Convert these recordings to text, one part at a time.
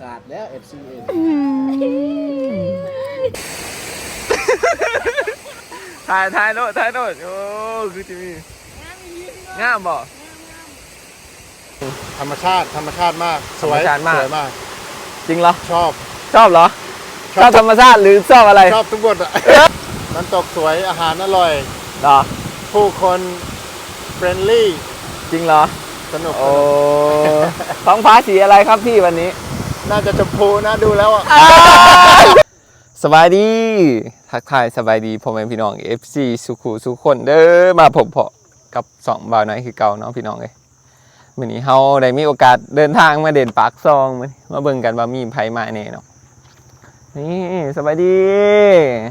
ขาดแล้ว FC เองถ่ายถ่ายโน่นถ่ายโน่นโอ้คือจะมีงามบ่ธรรมชาติธรรมชาติมาก สวยธรรมชาติมาก สวยมาก จริงเหรอ ชอบ ชอบเหรอ ชอบธรรมชาติหรือชอบอะไร ชอบทุกบทอะน้ำตกสวยอาหารอร่อยเหรอ ผู้คนเฟรนลี่ จริงเหรอ สนุกโอ้ท้องฟ้าสีอะไรครับพี่วันนี้ น่าจะชมพูนะดูแล้วอะสบายดี ทักทายสบายดีพ่อแม่พี่น้อง FC สุขุสุขคนเด้อมาพบเพาะกับสองบ่าวน้อยคือเก่าเนาะพี่น้องเอ้ยมื้อนี้เฮาได้มีโอกาสเดินทางมาเด่นปากซองมื้อนี้มาเบิ่งกันว่ามีไผมาแน่เนาะนี่สบายดี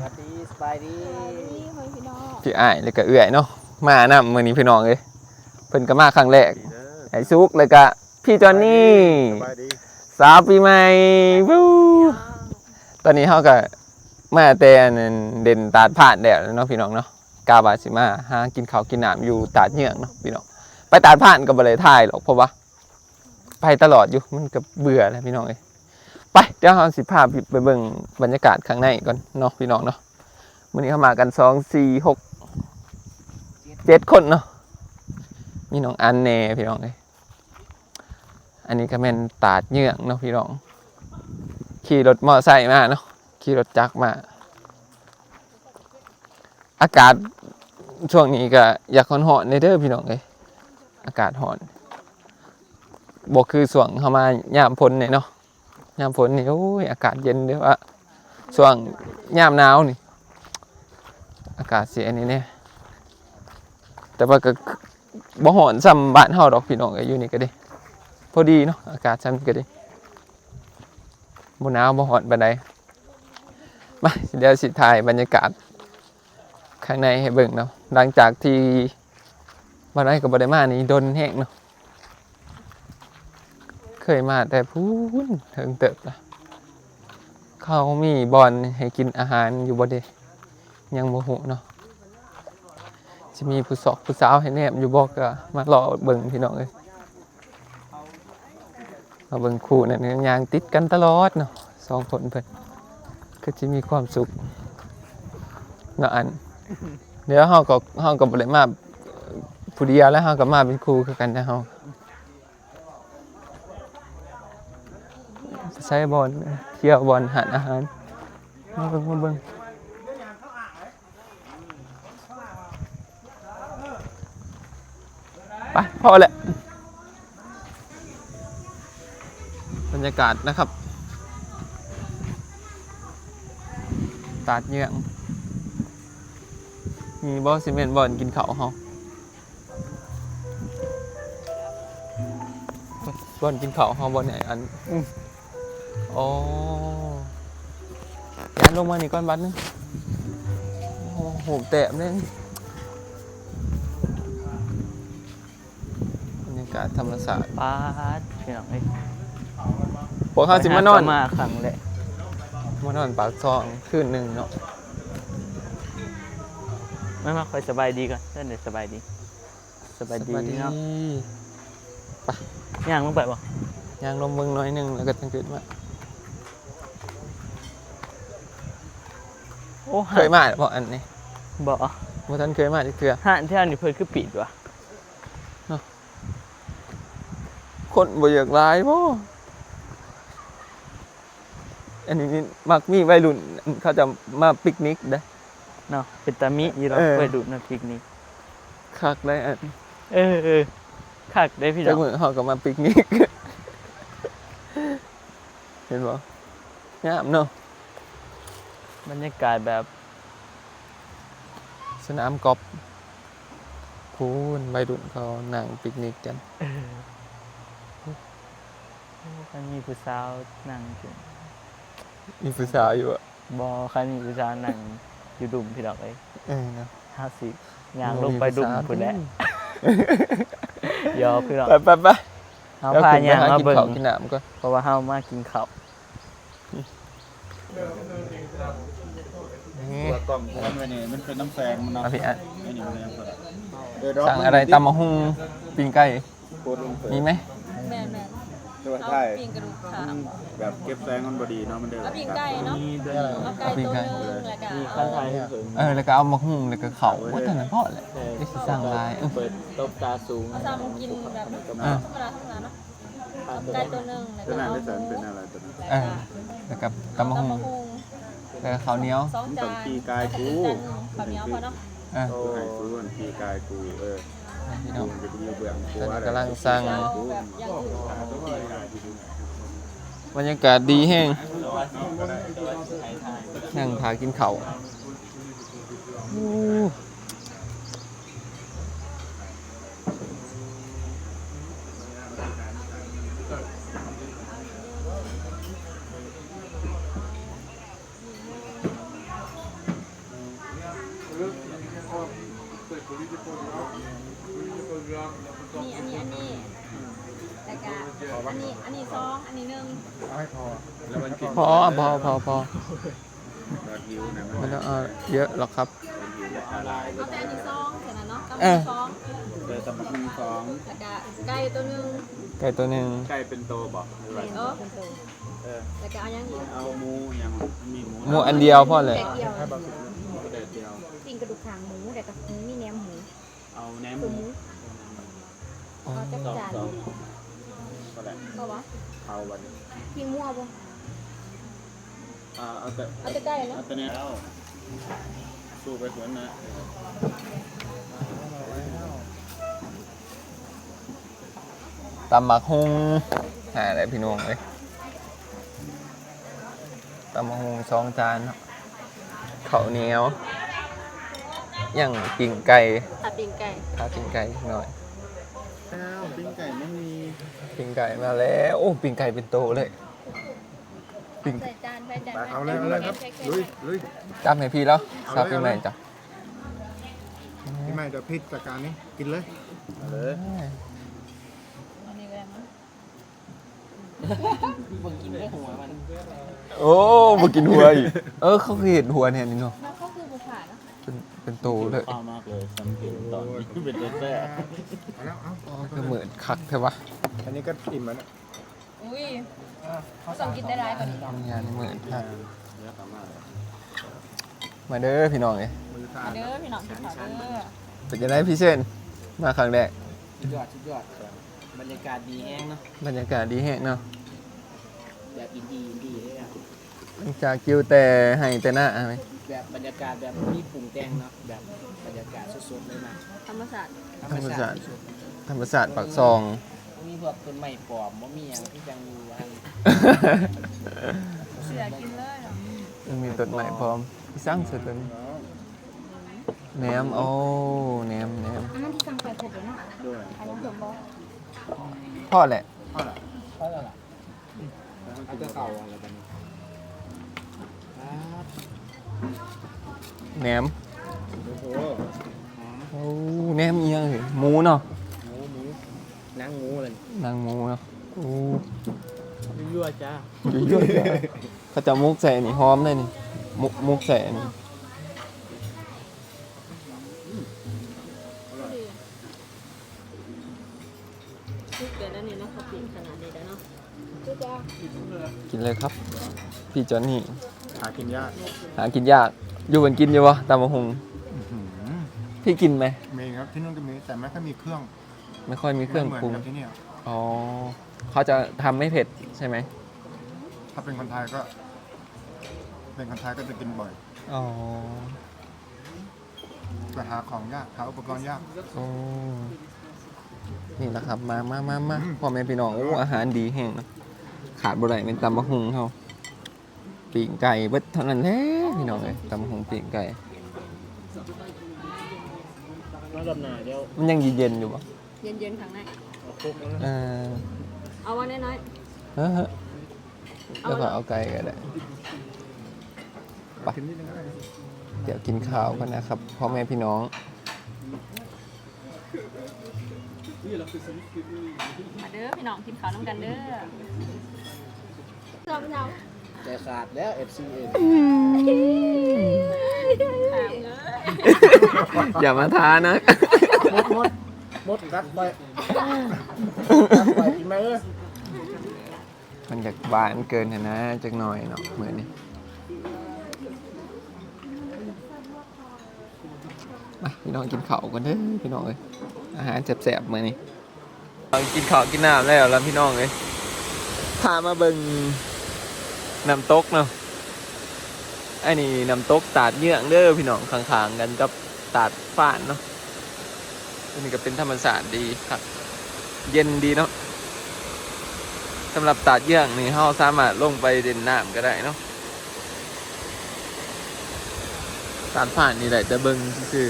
สวัสดีสบายดีพี่อ้ายแล้วก็เอื้อยเนาะมานำมื้อนี้พี่น้องเอ้ยเพิ่นก็มาครั้งแรกไอ้ซุกแล้วก็พี่จอนนี่สบายดี สาวปีใหม่วู้ตอนนี้เขาก็มาแต่อันนั้นเด่นตาดผ่านแดดแล้วเนาะพี่น้องเนาะกาบาสิมาหากินข้าวกินน้ำอยู่ตาดเหยืองเนาะพี่น้องไปตาดผ่านก็บ่เลยถ่ายหรอกเพราะว่าไปตลอดอยู่มันก็เบื่อแล้วพี่น้องเอ้ยไปเดี๋ยวเราสิพาไปเบิ่งบรรยากาศข้างในก่อนเนาะพี่น้องเนาะมื้อนี้เข้ามากันสองสี่หกเจ็ดคนเนาะมีน้องอันแน่พี่น้องเอ้ย อันนี้ก็แม่นตาดเยือกเนาะพี่น้อง ขี่รถมอไซค์มาเนาะขี่รถจักรมา อากาศช่วงนี้ก็อยากร้อนในเด้อพี่น้องเลยอากาศร้อนบอกคือส่วงเข้ามายามฝนเนี่ยเนาะยามฝนนี่โอ้ยอากาศเย็นเด้อว่าช่วงยามหนาวนี่ อากาศเสียนี่เนี่ยแต่ว่าก็บ่ฮ้อนซ้ำบ้านเฮาดอกพี่น้องเอ้ยอยู่นี่ก็เด้ อดีเนาะอากาศชั้นก็ดีบนหนาวบ่ฮ้อนปานใดมาเดี๋ยวสิถ่ายบรรยากาศ ข้างในให้เบิ่งเนาะหลังจากที่มาได้กับบ่ได้มานี่ดนแห้งเนาะเคยมาแต่พูนถึงเติบละเขามีบอลให้กินอาหารอยู่บ่เด้ยังบ่ฮู้เนาะจะมีผู้สอกผู้สาวให้แนบอยู่บ่ก็มารอเบิ่งพี่น้องเอ้ย มาเบิ่งคู่นั่นยางติดกันตลอดเนาะสองคนเพิ่นก็จะมีความสุขเนาะอัน เดี๋ยวเฮาก็เฮาก็บ่ได้มาผู้เดียวแล้วเฮาก็มาเป็นคู่คือกันนะเฮาใช้บอลเที่ยวบอลหาอาหารมาเบิ่งมาเบิ่งไปพอแหละ บรรยากาศนะครับตาดเยื่องมีบอสซีเมนต์บอลกินเขาเขาบอลกินเขาเขาบอลไหนอันอ๋อยานลงมานี่ก้อนบัตรนึงโอ้โหแตะเล่นบรรยากาศธรรมศาสตร์ปาดพี่น้องเอ้ย วกเขาสิมานอนไปหมาครั้งแรกมานอนปากซองคืนหนึ่งเนาะไม่มาคอยสบายดีก่อนเพื่อนเดี๋ยวสบายดี สบายดีเนาะย่างลงไปบ่ยางลมเมืองน้อยหนึ่งแล้วก็ตั้งขึ้นมาโอ้เคยมาเพราะอันนี้บ่บ่ท่านเคยมาที่เกลือห้านที่อันนี้เพิ่นคือปิดว่ะคนบ่อยากร้ายบ่ อันนี้นี่มักมีวัยรุ่นเขาจะมาปิกนิกได้เนาะเป็นตามิอยู่เราเออไปดูน้ำพริกนี่คักได้อันเออเออคักได้พี่น้จัอกงมือเขาก็มาปิกนิก เห็นบ่งามเนาะบรรยากาศแบบ สนามกอล์ฟคูนวัยรุ่นเขานั่งปิกนิกกันมันมีผู้สาวนั่งอยู่ มีผู้สาวอยู่อะบ่คันมีผู้สาวนั่งอยู่ดุมพี่น้องเอ้ยเออเนาะห้าสิบย่างลงไปดุมพุ่นแหละยอพี่น้องไปไปไปเฮาแล้วพาขึ้นไปย่างหามากินเบิ่งข้าวกินน้ำก่อนเพราะว่าเฮามากินข้าวนี่ตัวกล่องมันไว้นี่มันเป็นน้ำแสงมันเอาพี่อะไอ้นี่มันยังเปิดเดี๋ยวดกสั่งอะไรตำมะฮุ่งปิ้งไก่โคตรลงเปิดมีไหมแม่นแม่ นไปตัวเอาไทยปิ้งกระดูกขาแบบเก็บแสงมันบดีเนาะมันเด้อเอาปิ้งไก่เนาะมีด้วยเอาไก่ตัวหนึงแล้วก็มีเอาขั้นไทยให้เสริมเออแล้วก็เอามาหุ้งแล้วก็เขาว่าแต่นั้นพอแหละไม่สิสร้างลายเออเปิดตบตาสูงเอาซ้ำกินแบบธรรมอะดาธรรมดาเนาะเอาไก่ตัวหนึงแล้วตัวก็นั้นเอาได้หแสนมูเป็นอะไรตัวนั้นเออแล้วก็ตำมะตำหุ้งมะฮุงแล้วก็ข้าวเหนียวสองจานปีกายกูข้าวเหนียวพอเนาะเออกูให้กูมันปีกายกูเออ พี่กูน้องมันจะไปอยู่เบื้องกูตอนว่านี้กำลังสร้างเอาแบบอย่างอื่นบรรยากาศดีแห้งนั่งพากินเขาวอู้ นี่อันนี้อันนี้แล้วก็อันนี้อันนี้สองอันนี้หนึ่งแล้วมันกินพอพอพอพอเราหิวนะไม่ต้องเอาเยอะหรอกครับเอาแต่อันนี้สองแค่นั้นเนาะตำเออสองเจอตำบักหุ่งสองแล้วก็ไก่ตัวหนึงไก่ตัวหนึ่งไก่เป็นโตบอกหรือว่าเออเออแล้วก็เอาอย่างนี้เอาหมูยังมีหมูหมูอันเดียวพอเลยแกงเดียวเด็ดเดียวปิ้งกระดูกขางหมูแต่กับมีแหนมหมูเอาแหนมหตัวหมูมู เอาจักจานก็ได้ก็วะเอาวันนี้ปิ้งมั่วบ่อ่าเอาแต่เอาแต่ไก่เนาะเอาแต่เนี้ยเอาสู้ไปสวนนะตำหมักฮุงหาอะไรพี่น้องเลยตำหมักฮุงสองจานเนาะข้าวเหนียวย่างปิ้งไก่ ตัดปิ้งไก่ทาปิ้งไก่หน่อย อ้าวปิ้งไก่ไม่มีปิ้งไก่มาแล้ว โอ้ปิ้งไก่เป็นโตเลย ปิ้ง ใส่จานใส่จานเอาเลยเอาเลยครับลุยลุยจำให้พี่แล้วซับพี่ใหม่จ้ะพี่ใหม่เดี๋ยวพี่จัดการนี้กินเลยเอาเลยอันนี้ก็ได้มั้งโอ้บ่กินหัวอีกเออเขาคือเห็นหัวเนี่ยนี่เนาะแล้วก็คือบุผ่าเนาะ เป็นเป็นโตเลยข้าวมากเลยสังเกตตอนนี้คือเป็นเด็ดแท้เอาแล้วเอาก็เหมือนคักใช่ปะอันนี้ก็อิ่มแล้วนะอุ้ยเขาสั่งกินได้หลายกว่านี้ทำงานเหมือนคักเยอะมากเลยมาเด้อพี่น้องเอ้ยมือสะอาเด้ดอพี่น้องกินข้าวเด้อเป็นยังไงพี่เช่นมาครั้งแรกสุดยอดสุดยอดบรรยากาศดีแห้งเนาะบรรยากาศดีแฮะเนาะแบบอินดีอินดีเลยอะหลังจากคิวแต่ให้แต่หน้าไหม แบบบรรยากาศแบบมีปรุงแต่งเนาะแบบบรรยากาศสดๆเลยนะธรรมศาสตร์ธรรมศาสตร์ธรรมศาสตร์ปากซองมีพวกต้นไม้ปลอมบ่มีหยังที่จังอยู่อันเสือกินเลยเนาะมีต้นไม้พร้อมพี่สร้างเสร็จแล้วนี่แหนมโอ้แหนมแหนมอาหารที่สั่งไปครบแล้วเนาะด้วยอันนั้นผมบอกพ่อแหละเพราะอะไรล่ะเอาแต่เก่าอะไรกันนี่ครับ แหนมโอ้โหโอ้แหนมเอียงเหรอหมูเนาะหมูหมูหนังหมูเลยนางหมูเนาะโอ้ยั่วๆจ้ายุ่ยยุ่ยเขาจะมุกใส่นี่หอมเลยนี่มุกมุกใส่นี่ทุกเดือนนั่นนี่เนาะเขาปิ้งขนาดนี้แล้วเนาะกินเลยครับ พี่จอนนี่ หากินยากหากินยาก อยู่บนกินอยู่วะตามะฮงอื้อหือพี่กินไหม มีครับที่นู่นก็มีแต่ไม่ค่อยมีเครื่องไม่ค่อยมีเครื่องไเหมือนปรุงกับที่เนี่ยอ๋อเขาจะทำไม่เผ็ดใช่ไหมถ้าเป็นคนไทยก็ เป็นคนไทยก็จะกินบ่อยอ๋อแต่หาของยากหาอุปกรณ์ยากโอ้นี่แหละครับ มามามามาพ่อแม่พี่น้องโอ้อาหารดีแห้งเนอะขาดบ่ได้เป็นตำมะฮุงเขา ปีกไก่เบิดเท่านั้นแหละพี่น้องเลยตำมะฮุงปีกไก่แล้วดำนาเดี๋ยวมันยังเย็นๆอยู่ปะเย็นๆข้างในเอาคุกแล้วนะเออเอาวันน้อยเฮ้ยแล้วก็เอาไก่ก็ได้กินนิดนึงก็ได้เดี๋ยวกินข้าวกันนะครับพ่อแม่พี่น้อง ๆมาเด้อพี่น้องกินข้าวน้ำกันเด้อชอบเนา แต่ขาดแล้ว FCA ถามเลยอย่ามาท้านะ มดมดมดกัดไปกัดไปกินไหมเอ้ยมันอยากบานเกินหั้นนะจักหน่อยเนาะเหมือนนี้มาพี่น้องกินข้าวกันเด้อพี่น้องเอ้ยอาหารแซ่บๆมื้อนี้เรากินข้าวกินน้ำแล้วแล้วพี่น้องเอ้ยพามาเบิ่ง น้ำตกเนาะอันนี้น้ำตกตาดเยื่องเด้อพี่น้องข้างๆกันกับตาดฟ้านเนาะอันนี้ก็เป็นธรรมศาสตร์ดีครับ เย็นดีเนาะสำหรับตาดเยื่องนี่เราสามารถลงไปเด่นน้ำก็ได้เนาะตาดผ่านนี่แหละจะเบิ่งซื่อ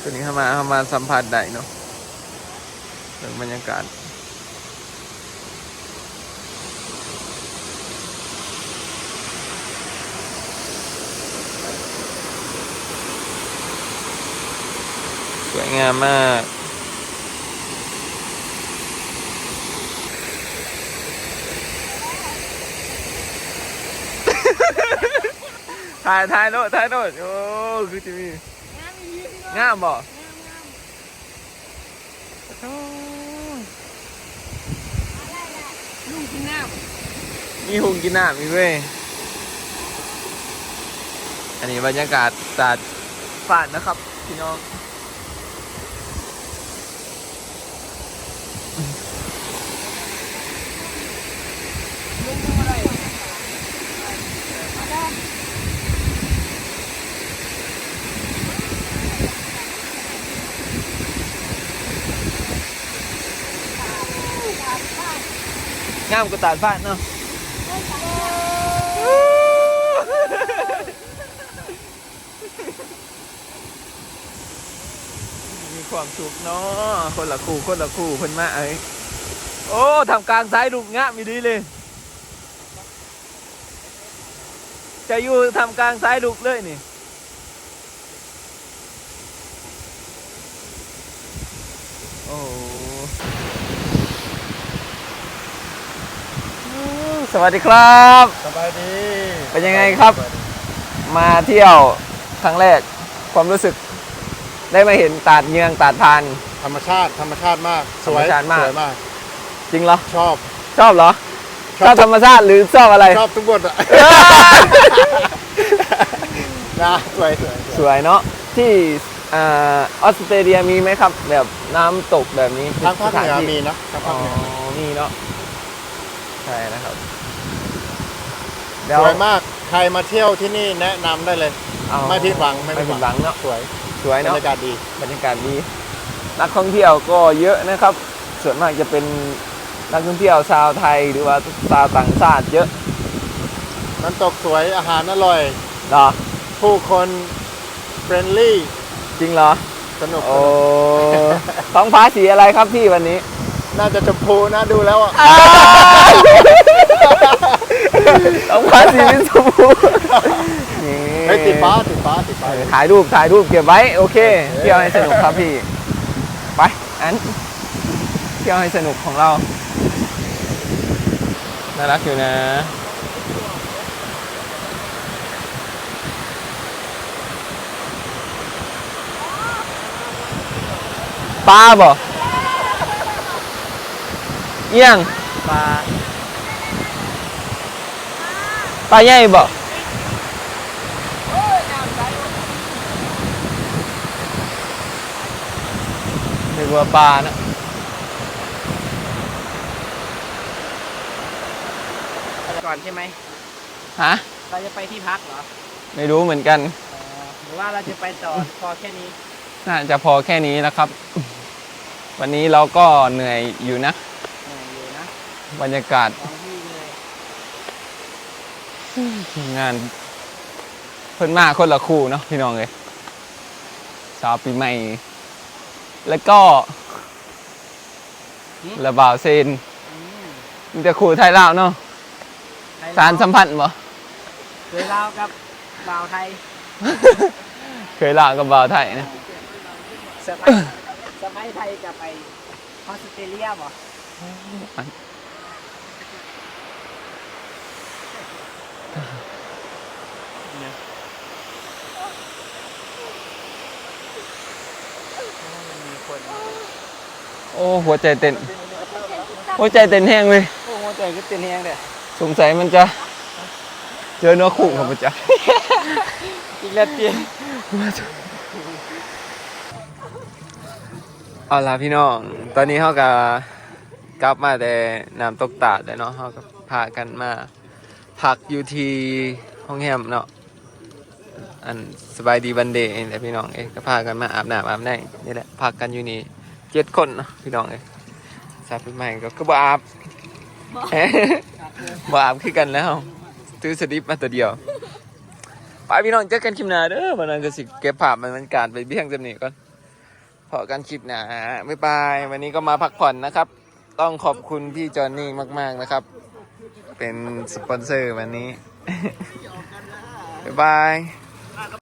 ตัวนี้เข้ามาเข้ามาสัมผัสได้เนาะเรื่องบรรยากาศ วยงามมากถ่ายถ่ายโน่นถ่ายโน่นโอ้คือจะมีงามบ่โอ้มีหุงกินน้ำมีเว้ยอันนี้บรรยากาศตาดฝ่านนะครับ พี่น้องามกูตาดฟ้านเนาะมีความสุขเนาะคนละคู่คนละคู่คนมาเอ้โอ้ทำกลางซ้ายดุงามอยู่ดีเลย จะอยู่ทำกลางซ้ายดุเลยนี่โอ้ สวัสดีครับ สบายดี เป็นยังไงครับ มาเที่ยวครั้งแรกความรู้สึก ได้มาเห็นตาดเยืองตาดพาน ธรรมชาติธรรมชาติมากสวยธรรมชาติมาก สวยมาก จริงเหรอ ชอบ ชอบเหรอชอบธรรมชาติหรือชอบอะไร ชอบทุกบทอะนะสวยสวยสวยสวยเนาะที่อ่าออสเตรเลียมีไหมครับ แบบน้ำตกแบบนี้ทางภาคเหนือสถที่มีนะทางอ๋ภาอคเหนือมีเนาะใช่นะครับ สวยมากใครมาเที่ยวที่นี่แนะนำได้เลย เอาไม่ผิดหวังไม่ไม่ผิผิดดหหวัวังงเนาะสวยสวยบรเนาะรยากาศดี บรรยากาศดีนักท่องเที่ยวก็เยอะนะครับ ส่วนมากจะเป็นนักท่องเที่ยวชาวไทยหรือว่าชาวต่างชาติเยอะน้ำตกสวยอาหารอร่อย เหรอผู้คนเฟรนลี่จริงเหรอสนุกโอ้ท้องฟ้าสีอะไรครับพี่วันนี้ น่าจะชมพูนะดูแล้วอะ ท้องฟ้าสีเป็นชมพูนี่เฮ้ยติดฟ้าติดฟ้าติดฟ้าเออถ่ายรูปถ่ายรูปเก็บไว้โอเคเที่ยวให้สนุกครับพี่ ไปอันเที่ยวให้สนุกของเราน่ารักอยู่นะปลาบ่เอียงปลา ปลาใหญ่บ่นึกว่าปลานะก่อนใช่ไหมฮะ เราจะไปที่พักเหรอไม่รู้เหมือนกันอ๋อหรือว่าเราจะไปต่อ พอแค่นี้ น่าจะพอแค่นี้แล้วครับ วันนี้เราก็เหนื่อยอยู่นะ เหนื่อยอยู่นะ บรรยากาศสองที่เลย ทีมงาน เพิ่นมาคนละคู่เนาะพี่น้องเลยสาวปีใหม่ แล้วก็ระบ่าวเซนอืมมีแต่คู่ไทยลาวเนาะไทยสารสัมพันธ์บ่เคยลาวกับลาวไทย เคยลาวกับบ่าวไทยนะสมัยสมัยไทยกับไปออสเตรเลียบ่ โอ้ หัวใจเต้น หัวใจเต้นแห้งเลย โอ้โหใจก็เต้นแห้งเลยสงสัยมันจะ เจอเนื้อคู่ของมันจะอีกแล้วเตี้ยเอาล่ะพี่น้อง ตอนนี้เขาก็กลับมาแต่น้ำตกตาดแล้วเนาะเขาก็พากันมา พักอยู่ที่ห้องแฮมเนาะ อันสบายดีวันเดย์แต่พี่น้องเองก็พากันมาอาบน้ำอาบในนี่แหละพักกันอยู่นี่เจ็ดคนเนาะพี่น้องเองสาวปีใหม่ก็ก็บ่อาบบ่ อาบคือกันแล้วซื้อสลิปมาตัวเดียวไปพี่น้องเจอกันคลิปหน้าเด้อวันนั้นก็สิเก็บภาพบรรยากาศไปเบี้ยงจำนี้ก่อนพอกันคลิปหน้าบ๊ายบายวันนี้ก็มาพักผ่อนนะครับ ต้องขอบคุณพี่จอนนี่มาก ๆนะครับ เป็นสปอนเซอร์วันนี้ บ๊ายบาย